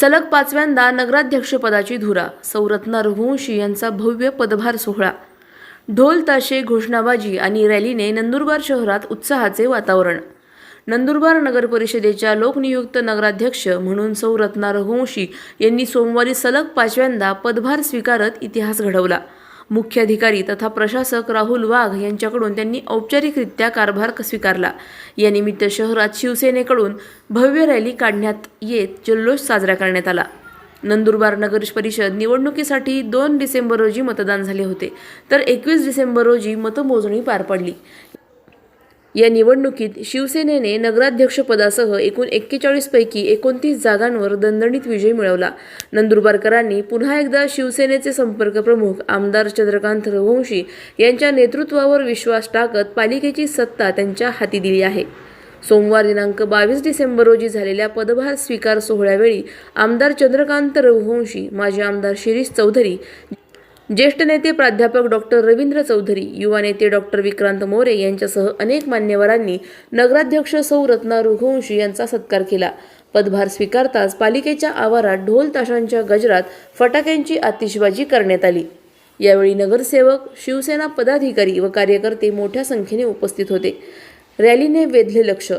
सलग पाचव्यांदा नगराध्यक्षपदाची धुरा सौरत्ना रघुवंशी यांचा भव्य पदभार सोहळा. ढोल ताशे घोषणाबाजी आणि रॅलीने नंदुरबार शहरात उत्साहाचे वातावरण. नंदुरबार नगर परिषदेच्या लोकनियुक्त नगराध्यक्ष म्हणून सौरत्ना रघुवंशी यांनी सोमवारी सलग पाचव्यांदा पदभार स्वीकारत इतिहास घडवला. मुख्याधिकारी तथा प्रशासक राहुल वाघ यांच्याकडून त्यांनी औपचारिकरित्या कारभार स्वीकारला. यानिमित्त शहरात शिवसेनेकडून भव्य रॅली काढण्यात येत जल्लोष साजरा करण्यात आला. नंदुरबार नगर परिषद निवडणुकीसाठी दोन डिसेंबर रोजी मतदान झाले होते. तर एकवीस डिसेंबर रोजी मतमोजणी पार पडली. या निवडणुकीत शिवसेनेने नगराध्यक्षपदासह एकूण एक्केचाळीसपैकी एकोणतीस जागांवर दणदणीत विजय मिळवला. नंदुरबारकरांनी पुन्हा एकदा शिवसेनेचे संपर्क प्रमुख आमदार चंद्रकांत रघुवंशी यांच्या नेतृत्वावर विश्वास टाकत पालिकेची सत्ता त्यांच्या हाती दिली आहे. सोमवार दिनांक बावीस डिसेंबर रोजी झालेल्या पदभार स्वीकार सोहळ्यावेळी आमदार चंद्रकांत रघुवंशी माजी आमदार शिरीष चौधरी ज्येष्ठ नेते प्राध्यापक डॉक्टर रवींद्र चौधरी युवा नेते डॉक्टर विक्रांत मोरे यांच्यासह अनेक मान्यवरांनी नगराध्यक्ष सौ रत्ना रघुवंशी यांचा सत्कार केला. पदभार स्वीकारताच पालिकेच्या आवारात ढोल ताशांच्या गजरात फटाक्यांची आतिषबाजी करण्यात आली. यावेळी नगरसेवक शिवसेना पदाधिकारी व कार्यकर्ते मोठ्या संख्येने उपस्थित होते. रॅलीने वेधले लक्ष.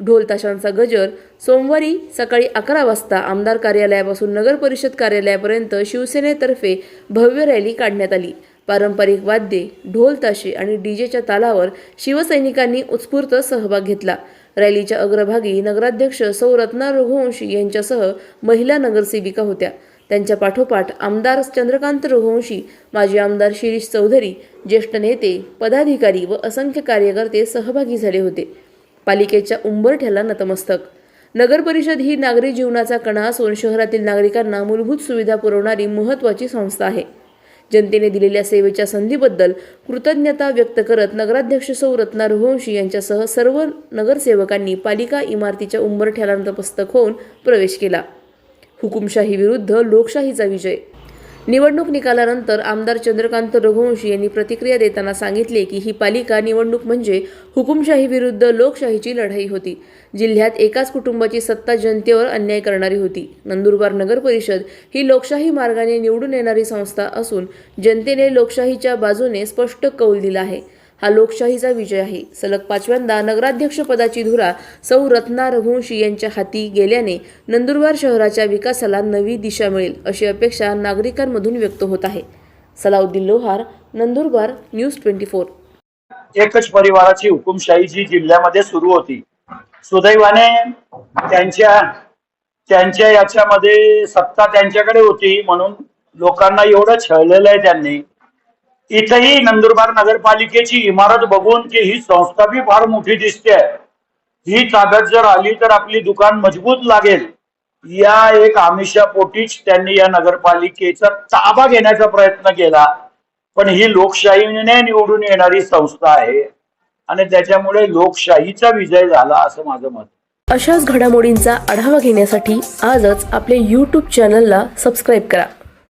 ढोल ताशांचा गजर सोमवारी सकाळी अकरा वाजता आमदार कार्यालयापासून नगर परिषद कार्यालयापर्यंत शिवसेनेतर्फे भव्य रॅली काढण्यात आली. पारंपरिक वाद्ये ढोल ताशे आणि डीजेच्या तालावर शिवसैनिकांनी उत्स्फूर्त सहभाग घेतला. रॅलीच्या अग्रभागी नगराध्यक्ष सौ रत्ना रघुवंशी यांच्यासह महिला नगरसेविका होत्या. त्यांच्या पाठोपाठ आमदार चंद्रकांत रघुवंशी माजी आमदार शिरीष चौधरी ज्येष्ठ नेते पदाधिकारी व असंख्य कार्यकर्ते सहभागी झाले होते. पालिकेच्या उंबरठ्याला नतमस्तक. नगर परिषद ही नागरी जीवनाचा कणा असून शहरातील नागरिकांना मूलभूत सुविधा पुरवणारी महत्त्वाची संस्था आहे. जनतेने दिलेल्या सेवेच्या संधीबद्दल कृतज्ञता व्यक्त करत नगराध्यक्ष सौ. रत्ना रघुवंशी यांच्यासह सर्व नगरसेवकांनी पालिका इमारतीच्या उंबरठ्याला नतमस्तक होऊन प्रवेश केला. हुकुमशाही विरुद्ध लोकशाहीचा विजय निवडणूक निकालानंतर आमदार चंद्रकांत रघुवंशी यांनी प्रतिक्रिया देताना सांगितले की ही पालिका निवडणूक म्हणजे हुकुमशाही विरुद्ध लोकशाहीची लढाई होती. जिल्ह्यात एकाच कुटुंबाची सत्ता जनतेवर अन्याय करणारी होती. नंदुरबार नगर परिषद ही लोकशाही मार्गाने निवडून येणारी संस्था असून जनतेने लोकशाहीच्या बाजूने स्पष्ट कौल दिला आहे. हा लोकशाहीचा विजय आहे. सलग पाचव्यांदा नगराध्यक्षपदाची धुरा सौ रत्ना रघुवंशी यांच्या हाती गेल्याने नंदुरबार शहराच्या विकासाला नवी दिशा मिळेल अशी अपेक्षा नागरिकांमधून व्यक्त होत आहे. Salauddin Lohar Nandurbar news twenty four. एकच परिवाराची हुकुमशाही जी जिल्ह्यामध्ये सुरू होती सुदैवाने त्यांच्या त्यांच्या याच्यामध्ये सत्ता त्यांच्याकडे होती म्हणून लोकांना एवढं छळलेलं आहे त्यांनी. इथंही नंदुरबार नगरपालिकेची इमारत बघून की ही संस्था बी फार मोठी दिसते. ही ताब्यात जर आली तर आपली दुकान मजबूत लागेल. या एक आमिषा पोटीच त्यांनी या नगरपालिकेचा ताबा घेण्याचा प्रयत्न केला. पण ही लोकशाहीने निवडून येणारी संस्था आहे. आणि त्याच्यामुळे लोकशाहीचा विजय झाला असं माझं मत. अशाच घडामोडींचा आढावा घेण्यासाठी आजच आपले यूट्यूब चॅनलला सबस्क्राईब करा.